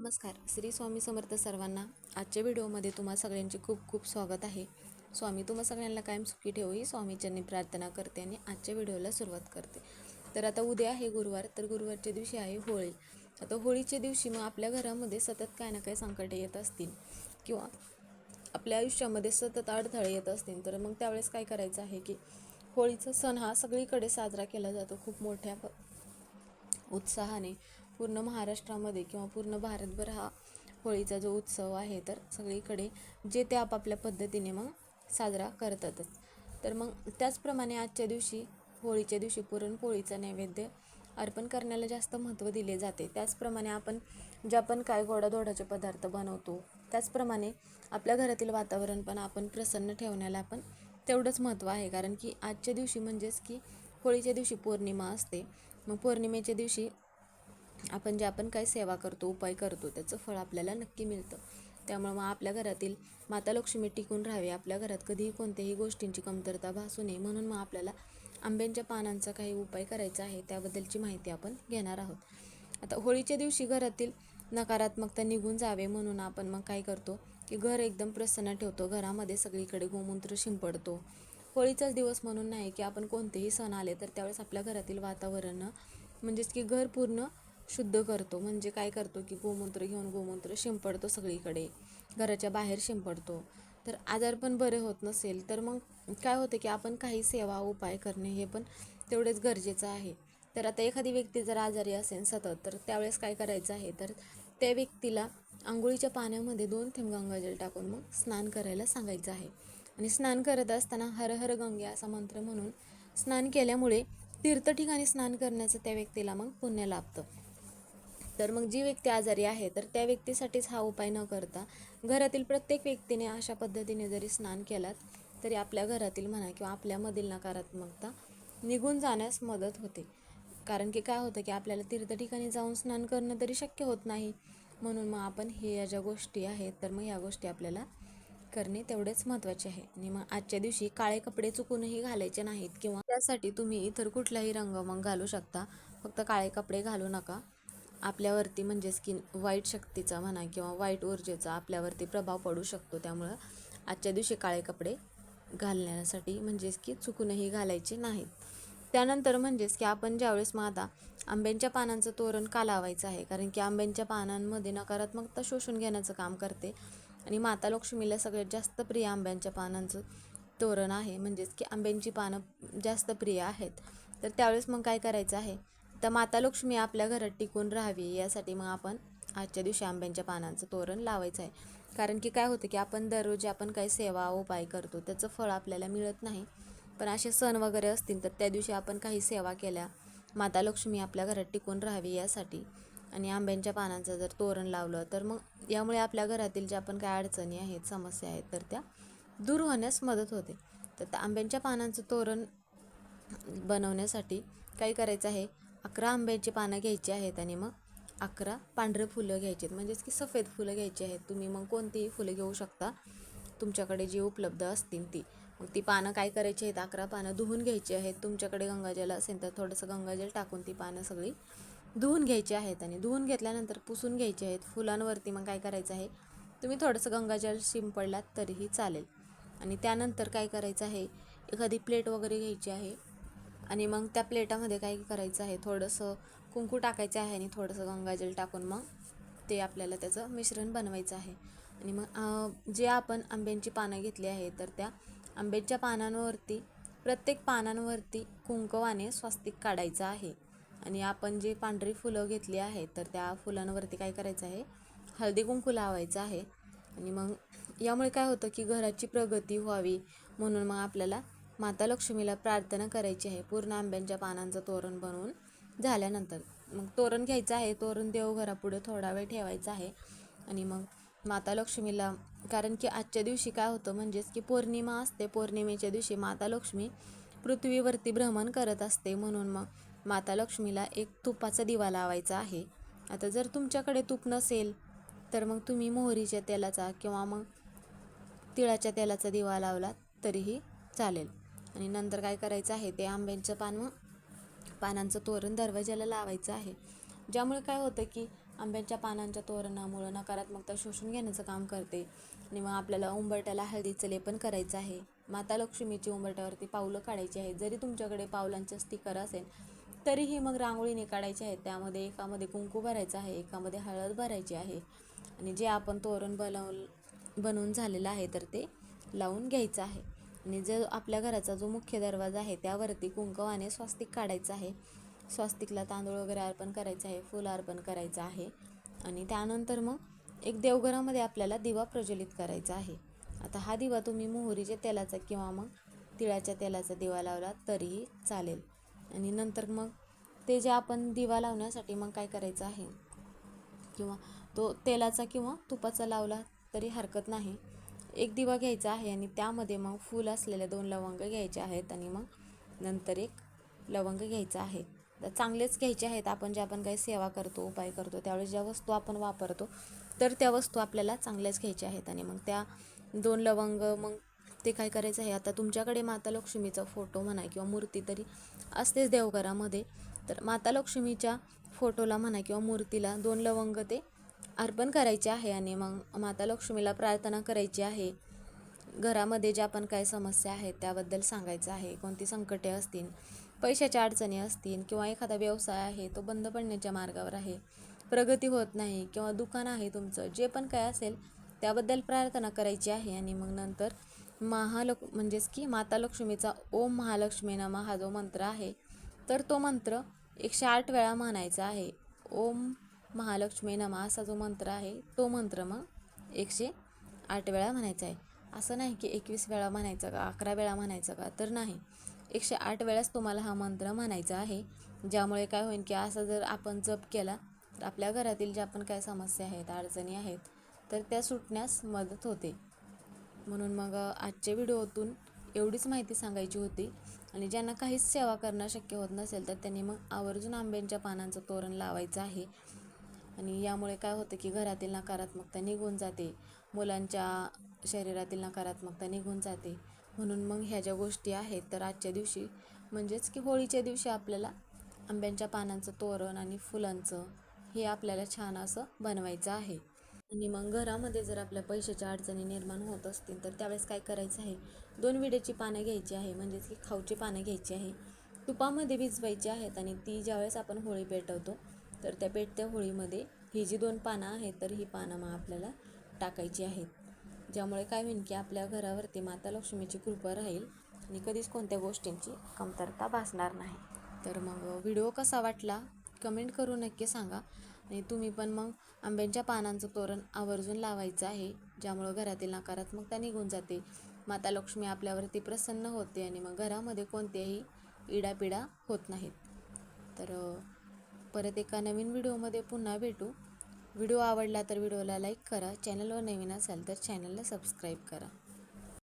नमस्कार. श्री स्वामी समर्थ सर्वांना आजच्या व्हिडिओमध्ये तुम्हा सगळ्यांचे खूप खूप स्वागत आहे. स्वामी तुम्हा सगळ्यांना कायम सुखी ठेवू ही स्वामीच्यांनी प्रार्थना करते आणि आजच्या व्हिडिओला सुरुवात करते. तर आता उद्या आहे गुरुवार तर गुरुवारच्या दिवशी आहे होळी. आता होळीच्या दिवशी मग आपल्या घरामध्ये सतत काय ना काय संकटे येत असतील किंवा आपल्या आयुष्यामध्ये सतत अडथळे येत असतील तर मग त्यावेळेस काय करायचं आहे की होळीचा सण हा सगळीकडे साजरा केला जातो खूप मोठ्या उत्साहाने. पूर्ण महाराष्ट्रामध्ये किंवा पूर्ण भारतभर हा होळीचा जो उत्सव आहे तर सगळीकडे जे ते आपापल्या पद्धतीने मग साजरा करतातच. तर मग त्याचप्रमाणे आजच्या दिवशी होळीच्या दिवशी पुरणपोळीचा नैवेद्य अर्पण करण्याला जास्त महत्त्व दिले जाते. त्याचप्रमाणे आपण जे आपण काय गोडाधोडाचे पदार्थ बनवतो त्याचप्रमाणे आपल्या घरातील वातावरण पण आपण प्रसन्न ठेवण्याला पण तेवढंच महत्त्व आहे. कारण की आजच्या दिवशी म्हणजेच की होळीच्या दिवशी पौर्णिमा असते. मग पौर्णिमेच्या दिवशी आपण जे आपण काय सेवा करतो उपाय करतो त्याचं फळ आपल्याला नक्की मिळतं. त्यामुळे मग आपल्या घरातील माता लक्ष्मी टिकून राहावी. आपल्या घरात कधीही कोणत्याही गोष्टींची कमतरता भासू नये. म्हणून मग आपल्याला आंब्यांच्या पानांचा काही उपाय करायचा आहे त्याबद्दलची माहिती आपण घेणार आहोत. आता होळीच्या दिवशी घरातील नकारात्मकता निघून जावे म्हणून आपण मग काय करतो की घर एकदम प्रसन्न ठेवतो. घरामध्ये सगळीकडे गोमूत्र शिंपडतो. होळीचाच दिवस म्हणून नाही की आपण कोणतेही सण आले तर त्यावेळेस आपल्या घरातील वातावरण म्हणजेच की घर पूर्ण शुद्ध करतो. म्हणजे काय करतो की गोमूत्र घेऊन गोमूत्र शिंपडतो सगळीकडे. घराच्या बाहेर शिंपडतो. तर आजार पण बरे होत नसेल तर मग काय होतं की आपण काही सेवा उपाय करणे हे पण तेवढेच गरजेचं आहे. तर आता एखादी व्यक्ती जर आजारी असेल सतत तर त्यावेळेस काय करायचं आहे? तर त्या व्यक्तीला आंघोळीच्या पाण्यामध्ये दोन थेंब गंगाजल टाकून मग स्नान करायला सांगायचं आहे. आणि स्नान करत असताना हर हर गंगे असा मंत्र म्हणून स्नान केल्यामुळे तीर्थ ठिकाणी स्नान करण्याचं त्या व्यक्तीला मग पुण्य लाभतं. तर मग जी व्यक्ती आजारी आहे तर त्या व्यक्तीसाठीच हा उपाय न करता घरातील प्रत्येक व्यक्तीने अशा पद्धतीने जरी स्नान केलात तरी आपल्या घरातील म्हणा किंवा आपल्यामधील नकारात्मकता निघून जाण्यास मदत होते. कारण की काय होतं की आपल्याला तीर्थ ठिकाणी जाऊन स्नान करणं तरी शक्य होत नाही. म्हणून मग आपण हे या ज्या गोष्टी आहेत तर मग या गोष्टी आपल्याला करणे तेवढेच महत्त्वाचे आहे. आणि मग आजच्या दिवशी काळे कपडे चुकूनही घालायचे नाहीत किंवा त्यासाठी तुम्ही इतर कुठलाही रंग मग घालू शकता. फक्त काळे कपडे घालू नका. आपल्यावरती म्हणजेच की वाईट शक्तीचा म्हणा किंवा वाईट ऊर्जेचा आपल्यावरती प्रभाव पडू शकतो. त्यामुळं आजच्या दिवशी काळे कपडे घालण्यासाठी म्हणजेच की चुकूनही घालायचे नाहीत. त्यानंतर म्हणजेच की आपण ज्यावेळेस मग आता आंब्यांच्या पानांचं तोरण का लावायचं आहे? कारण की आंब्यांच्या पानांमध्ये नकारात्मकता शोषून घेण्याचं काम करते. आणि माता लक्ष्मीला सगळ्यात जास्त प्रिय आंब्यांच्या पानांचं तोरण आहे. म्हणजेच की आंब्यांची पानं जास्त प्रिय आहेत. तर त्यावेळेस मग काय करायचं आहे? तर माता लक्ष्मी आपल्या घरात टिकून राहावी यासाठी मग आपण आजच्या दिवशी आंब्यांच्या पानांचं तोरण लावायचं आहे. कारण की काय होतं की आपण दररोज आपण काही सेवा उपाय करतो त्याचं फळ आपल्याला मिळत नाही. पण असे सण वगैरे असतील तर त्या दिवशी आपण काही सेवा केल्या माता लक्ष्मी आपल्या घरात टिकून राहावी यासाठी. आणि आंब्यांच्या पानांचं जर तोरण लावलं तर मग यामुळे आपल्या घरातील ज्या पण काय अडचणी आहेत समस्या आहेत तर त्या दूर होण्यास मदत होते. तर त्या आंब्यांच्या पानांचं तोरण बनवण्यासाठी काय करायचं आहे? अकरा आंब्याची पानं घ्यायची आहेत आणि मग अकरा पांढरे फुलं घ्यायची आहेत. म्हणजेच की सफेद फुलं घ्यायची आहेत. तुम्ही मग कोणतीही फुलं घेऊ शकता. तुमच्याकडे जी उपलब्ध असतील ती. मग ती पानं काय करायची आहेत? अकरा पानं धुवून घ्यायची आहेत. तुमच्याकडे गंगाजल असेल तर थोडंसं गंगाजल टाकून ती पानं सगळी धुवून घ्यायची आहेत आणि धुवून घेतल्यानंतर पुसून घ्यायची आहेत. फुलांवरती मग काय करायचं आहे? तुम्ही थोडंसं गंगाजल शिंपडलात तरीही चालेल. आणि त्यानंतर काय करायचं आहे? एखादी प्लेट वगैरे घ्यायची आहे. आणि मग त्या प्लेटामध्ये काय करायचं आहे थोडंसं कुंकू टाकायचं आहे आणि थोडंसं गंगाजल टाकून मग ते आपल्याला त्याचं मिश्रण बनवायचं आहे. आणि मग जे आपण आंब्यांची पानं घेतली आहे तर त्या आंब्याच्या पानांवरती प्रत्येक पानांवरती कुंकवाने स्वास्तिक काढायचं आहे. आणि आपण जे पांढरी फुलं घेतली आहेत तर त्या फुलांवरती काय करायचं आहे हळदी कुंकू लावायचं आहे. आणि मग यामुळे काय होतं की घराची प्रगती व्हावी म्हणून मग आपल्याला माता लक्ष्मीला प्रार्थना करायची आहे. पूर्ण आंब्यांच्या पानांचं तोरण बनवून झाल्यानंतर. मग तोरण घ्यायचं आहे. तोरण देवघरापुढे थोडा वेळ ठेवायचा आहे. आणि मग माता लक्ष्मीला कारण की आजच्या दिवशी काय होतं म्हणजेच की पौर्णिमा असते. पौर्णिमेच्या दिवशी माता लक्ष्मी पृथ्वीवरती भ्रमण करत असते. म्हणून मग माता लक्ष्मीला एक तुपाचा दिवा लावायचा आहे. आता जर तुमच्याकडे तूप नसेल तर मग तुम्ही मोहरीच्या तेलाचा किंवा मग तिळाच्या तेलाचा दिवा लावला तरीही चालेल. आणि नंतर काय करायचं आहे ते आंब्यांचं पान पानांचं तोरण दरवाजाला लावायचं आहे. ज्यामुळे काय होतं की आंब्यांच्या पानांच्या तोरणामुळं नकारात्मकता शोषून घेण्याचं काम करते. आणि मग आपल्याला उंबरट्याला हळदीचं लेपन करायचं आहे. माता लक्ष्मीची उंबरट्यावरती पावलं काढायची आहे जरी तुमच्याकडे पावलांचं स्टिकर असेल तरीही मग रांगोळीने काढायचे आहे त्यामध्ये एकामध्ये कुंकू भरायचं आहे एकामध्ये हळद भरायची आहे. आणि जे आपण तोरण बनव बनवून झालेलं आहे तर ते लावून घ्यायचं आहे. आणि जो आपल्या घराचा जो मुख्य दरवाजा आहे त्यावरती कुंकवाने स्वास्तिक काढायचं आहे. स्वास्तिकला तांदूळ वगैरे अर्पण करायचं आहे फुलं अर्पण करायचं आहे. आणि त्यानंतर मग एक देवघरामध्ये आपल्याला दिवा प्रज्वलित करायचा आहे. आता हा दिवा तुम्ही मोहरीच्या तेलाचा किंवा मग तिळाच्या तेलाचा दिवा लावला तरीही चालेल. आणि नंतर मग ते जे आपण दिवा लावण्यासाठी मग काय करायचं आहे? किंवा तो तेलाचा किंवा तुपाचा लावला तरी हरकत नाही. एक दिवा घ्यायचा आहे आणि त्यामध्ये मग फूल असलेले दोन लवंग घ्यायचे आहेत आणि मग नंतर एक लवंग घ्यायचं आहे. तर चांगलेच घ्यायचे आहेत. आपण जे आपण काही सेवा करतो उपाय करतो त्यावेळेस ज्या वस्तू आपण वापरतो तर त्या वस्तू आपल्याला चांगल्याच घ्यायच्या आहेत. आणि मग त्या दोन लवंग मग ते काय करायचं आहे? आता तुमच्याकडे माता लक्ष्मीचा फोटो म्हणा किंवा मूर्ती तरी असतेच देवघरामध्ये. तर माता लक्ष्मीच्या फोटोला म्हणा किंवा मूर्तीला दोन लवंग ते अर्पण करायचे आहे आणि मग माता लक्ष्मीला प्रार्थना करायची आहे. घरामध्ये ज्या पण काय समस्या आहेत त्याबद्दल सांगायचं आहे. कोणती संकटे असतील पैशाच्या अडचणी असतील किंवा एखादा व्यवसाय आहे तो बंद पडण्याच्या मार्गावर आहे प्रगती होत नाही किंवा दुकान आहे तुमचं जे पण काय असेल त्याबद्दल प्रार्थना करायची आहे आणि मग नंतर महालक् म्हणजेच की माता लक्ष्मीचा ओम महालक्ष्मी नमा हा जो मंत्र आहे तर तो मंत्र एकशे आठ वेळा म्हणायचा आहे. ओम महालक्ष्मी नमा असा जो मंत्र आहे तो मंत्र मग एकशे आठ वेळा म्हणायचा आहे. असं नाही की एकवीस वेळा म्हणायचं का अकरा वेळा म्हणायचं का तर नाही. एकशे आठ वेळाच तुम्हाला हा मंत्र म्हणायचा आहे. ज्यामुळे काय होईल की असं जर आपण जप केला तर आपल्या घरातील ज्या पण काय समस्या आहेत अडचणी आहेत तर त्या सुटण्यास मदत होते. म्हणून मग आजच्या व्हिडिओतून एवढीच माहिती सांगायची होती. आणि ज्यांना काहीच सेवा करणं शक्य होत नसेल तर त्यांनी मग आवर्जून आंब्यांच्या पानांचं तोरण लावायचं आहे. आणि यामुळे काय होतं की घरातील नकारात्मकता निघून जाते. मुलांच्या शरीरातील नकारात्मकता निघून जाते. म्हणून मग ह्या ज्या गोष्टी आहेत तर आजच्या दिवशी म्हणजेच की होळीच्या दिवशी आपल्याला आंब्यांच्या पानांचं तोरण आणि फुलांचं हे आपल्याला छान असं बनवायचं आहे. आणि मग घरामध्ये जर आपल्या पैशाच्या अडचणी निर्माण होत असतील तर त्यावेळेस काय करायचं आहे? दोन विड्याची पानं घ्यायची आहे म्हणजेच की खाऊची पानं घ्यायची आहे. तुपामध्ये भिजवायची आहेत आणि ती ज्यावेळेस आपण होळी पेटवतो तर त्या पेटत्या होळीमध्ये ही जी दोन पानं आहेत तर ही पानं मग आपल्याला टाकायची आहेत. ज्यामुळे काय होईल की आपल्या घरावरती माता लक्ष्मीची कृपा राहील आणि कधीच कोणत्या गोष्टींची कमतरता भासणार नाही. तर मग व्हिडिओ कसा वाटला कमेंट करून नक्की सांगा आणि तुम्ही पण मग आंब्यांच्या पानांचं तोरण आवर्जून लावायचं आहे ज्यामुळं घरातील नकारात्मकता निघून जाते. माता लक्ष्मी आपल्यावरती प्रसन्न होते आणि मग घरामध्ये कोणत्याही इडापिडा होत नाहीत. तर परत एका नवीन व्हिडिओमध्ये पुन्हा भेटू. व्हिडिओ आवडला तर व्हिडिओला लाईक करा चॅनलवर नवीन असाल तर चॅनलला सबस्क्राईब करा.